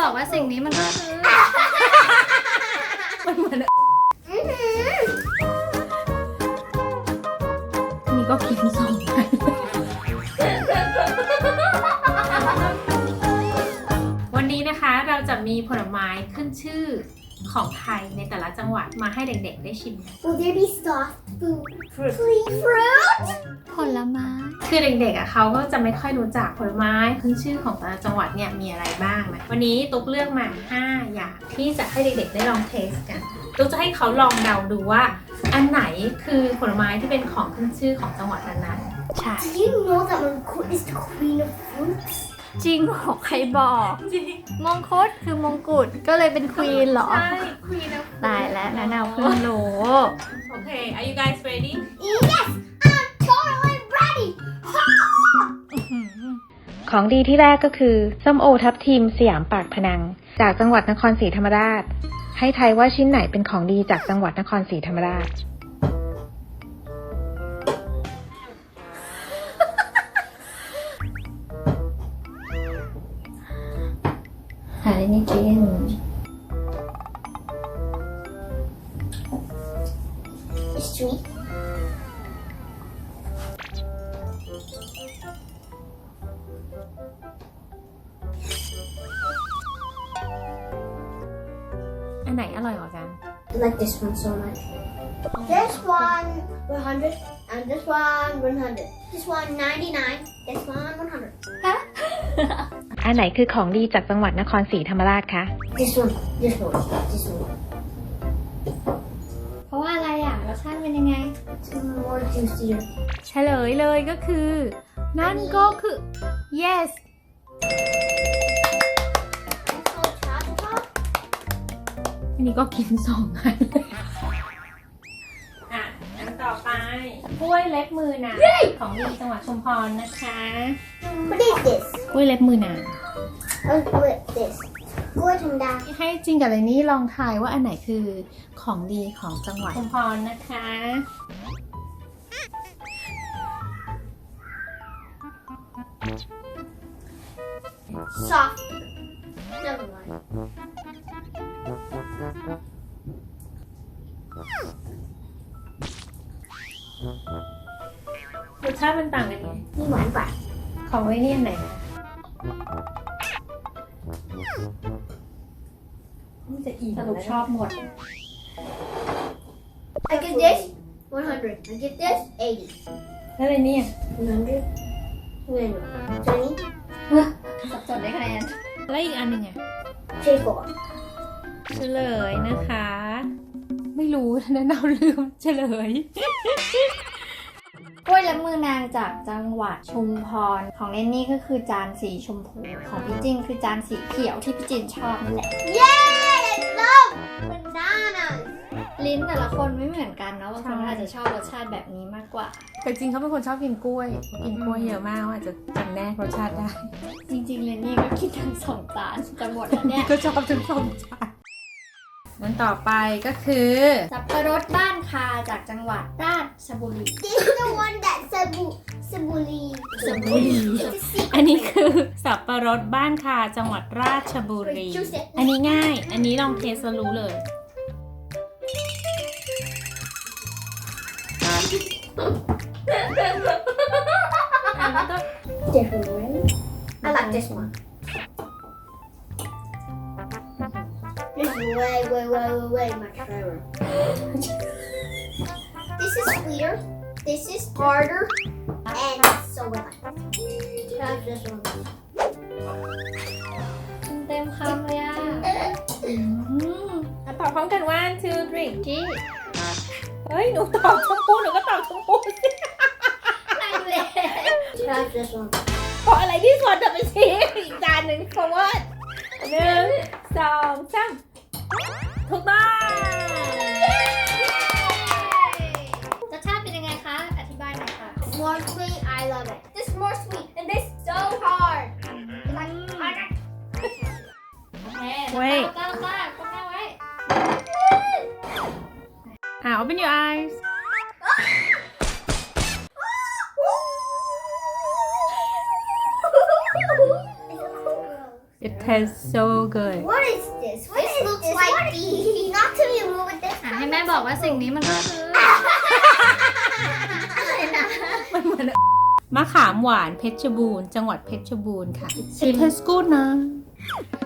บอกว่าสิ่งนี้มันก็คือมันเหมือนอื้อหือนี่ก็กินสองอันวันนี้นะคะเราจะมีผลไม้ขึ้นชื่อ ของไทยในแต่ละจังหวัดมาให้เด็กๆได้ชิมกัน Will there be soft food? Fruit. Please, fruit? ผลไม้ คือเด็กๆอะเขาก็จะไม่ค่อยรู้จักผลไม้ขึ้นชื่อของแต่ละจังหวัดเนี่ยมีอะไรบ้างนะวันนี้ตุ๊กเลือกมา 5 อย่างที่จะให้เด็กๆได้ลองเทสกันตุ๊กจะให้เขาลองเดาดูว่า อันไหนคือผลไม้ที่เป็นของขึ้นชื่อของจังหวัดนั้นๆใช่ Do you know that Manku is the queen of fruits? จริงเหรอใครบอกจริงมงคุดคือมงกุฎก็เลยเป็นควีนเหรอ ใช่ควีนตายแล้วนะนาวเพิ่งรู้โอเค are you guys ready Yes, I'm totally ready. ของดีที่แรกก็คือส้มโอทับทิมสยามปากพนัง จากจังหวัดนครศรีธรรมราช ให้ทายว่าชิ้นไหนเป็นของดีจากจังหวัดนครศรีธรรมราช หาได้นี่กิน It's sweet. อันไหนอร่อยกว่ากัน I like this one so much. This one 100 and this one 100. This one 99. This one 100. อันไหนคือของดีจากจังหวัดนครศรีธรรมราชคะ This one. This one. This one. เพราะว่าอะไรอะรสชาติเป็นยังไง It's more juicier. เฉลยเลยก็คือ นั่นก็คือ yes It's called chocolate. อันนี้ก็กินสองอันอะอันต่อไปกล้วยเล็บมือนางของดีจังหวัดชุมพรนะคะ What is this? กล้วยเล็บมือนาง Oh, what is this? Good and that. ให้จริงกับอะไรนี่ลองทายว่าอันไหนคือของดีของจังหวัดชุมพรนะคะ Soft. Never mind. รสชาติมันต่างกันไงนี่หวานกว่าของไว้นี่อันไหน นะนี่จะอิ่มสรุปชอบหมด I give this 100. I give this 80. แล้วอะไรเนี่ย 100. Wait, 20. สับสนได้คะแนนแล้วอีกอันหนึ่งอะ J4. เฉลยนะคะ ไม่รู้นะเราลืมเฉลยกล้วย และมือนางจากจังหวัดชุมพร ของเลนนี่ก็คือจานสีชมพูของพี่จินคือจานสีเขียวที่พี่จินชอบนั่นแหละ Yay! I love bananas. ลิ้นแต่ละคนไม่เหมือนกันเนาะบางคนใช่อาจจะชอบรสชาติแบบนี้มากกว่า แต่จริงเขาเป็นคนชอบกินกล้วย กินกล้วยเยอะมากว่าจจะจำแนกรสชาติได้ จริงๆเลนนี่ก็กินทั้งสองจานจะหมดแล้วเนี่ยก็ชอบทั้งสองจาน นั้นต่อไปก็คือสับปะรดบ้านคาจากจังหวัดราชบุรี This is the one that Sabu Sabuli. Sabuli. It's a secret. อันนี้คือสับปะรดบ้านคาจังหวัดราชบุรีอันนี้ง่าย อันนี้ลองเทสแล้วรู้เลยอะแล้วก็ different, right? I like this one. This is way, way, way, way, way much better. this is sweeter. This is harder. And so good. Try this one. เต็มคำเลยอะอืมอะตอบพร้อมกัน one two three จี้เฮ้ย หนูตอบชมพูหนูก็ตอบชมพูสินั่งเลย Try this one. เพราะอะไรที่สวนจะไปชี้อีกจานหนึ่งเพราะว่าหนึ่งสองสาม ถูกต้องรสชาติเป็นยังไงคะ อธิบายหน่อยค่ะ More sweet, I love it. This is more sweet, and this so hard. Like, I like โอเคเว้ยก้าวก้าวก้าวก้าวไว้อ่า open your eyes It tastes so good What is this? this looks like beef. Not to be rude with this. อะให้แม่บอกว่าสิ่งนี้มันก็คือ มันเหมือนมะขามหวานเพชรบูรณ์จังหวัดเพชรบูรณ์ค่ะ It tastes good นะ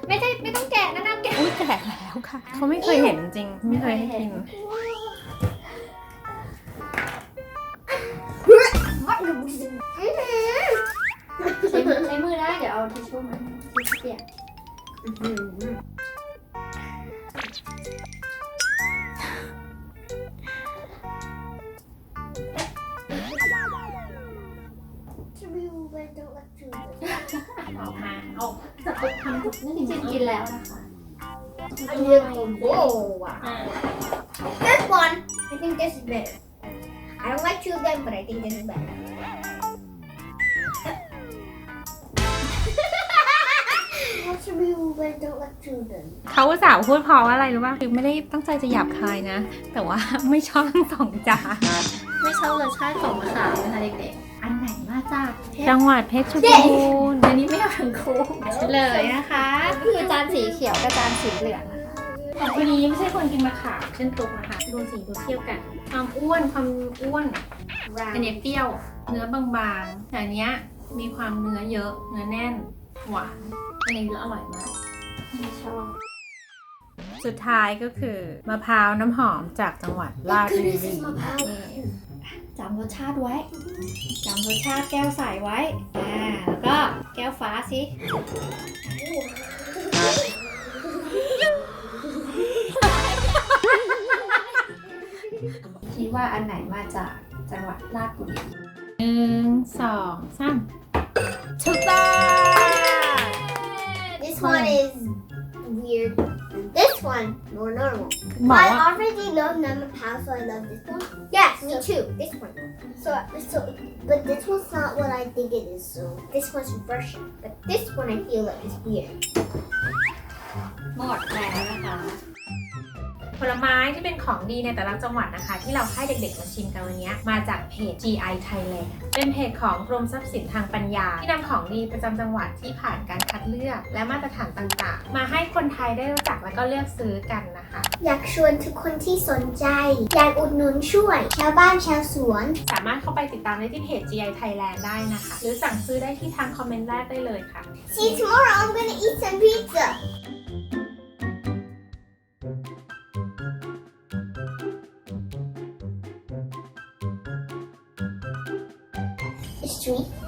ไม่ใช่ไม่ต้องแกะนะนะแกะ อุ้ยแก่แล้วค่ะ เขาไม่เคยเห็นจริง ไม่เคยให้กินใช้มือใช้มือได้เดี๋ยวเอาทิชชู่มา ทิชชู่เปียกออกมาเอาจะไปทำนี่จริงกินแล้วนะคะ A little bowl. อ่า This one, I think this is better. I don't like two of them, but I think this is better. What's the real I don't like two of them? เขาอุตส่าห์พูดเพราะว่าอะไรรู้ป่ะคือไม่ได้ตั้งใจจะหยาบคายนะ แต่ว่าไม่ชอบทั้งสองจานไม่ชอบรสชาติของมะขามนะคะเด็กๆ อันไหนมาจากจังหวัดเพชรบูรณ์อันนี้ไม่เอาถึงโค้งเฉลยนะคะ คือจานสีเขียวกับจานสีเหลืองนะคะของคนนี้ไม่ใช่คนกินมะขามเช่นตุ๊กนะคะดูสีดูเทียบกัน ความอ้วนความอ้วน อันนี้เปรี้ยว เนื้อบางๆแต่อันเนี้ยมีความเนื้อเยอะ เนื้อแน่น หวานอันนี้อร่อยมากไม่ชอบ สุดท้ายก็คือมะพร้าวน้ำหอมจากจังหวัดราชบุรีจำรสชาติไว้จำรสชาติแก้วใสไว้ อ่า แล้วก็แก้วฟ้าสิคิดว่าอันไหนมาจากจังหวัดราชบุรีหนึ่งสองสาม is weird. This one, more normal. I already love number Pal, so I love this one. Yes, me too. This one. So, so, but this one's not what I think it is. So this one's Russian, but this one I feel like is weird. More. ผลไม้ที่เป็นของดีในแต่ละจังหวัดนะคะ ที่เราให้เด็กๆมาชิมกันวันนี้มาจากเพจ GI Thailand เป็นเพจของกรมทรัพย์สินทางปัญญา ที่นำของดีประจำจังหวัดที่ผ่านการคัดเลือก และมาตรฐานต่างๆ มาให้คนไทยได้รู้จักและก็เลือกซื้อกันนะคะ อยากชวนทุกคนที่สนใจ อยากอุดหนุนช่วย ชาวบ้านชาวสวน สามารถเข้าไปติดตามได้ที่เพจ GI Thailand ได้นะคะ หรือสั่งซื้อได้ที่ทางคอมเมนต์แรกได้เลยค่ะ See you tomorrow. I'm gonna eat some pizza. me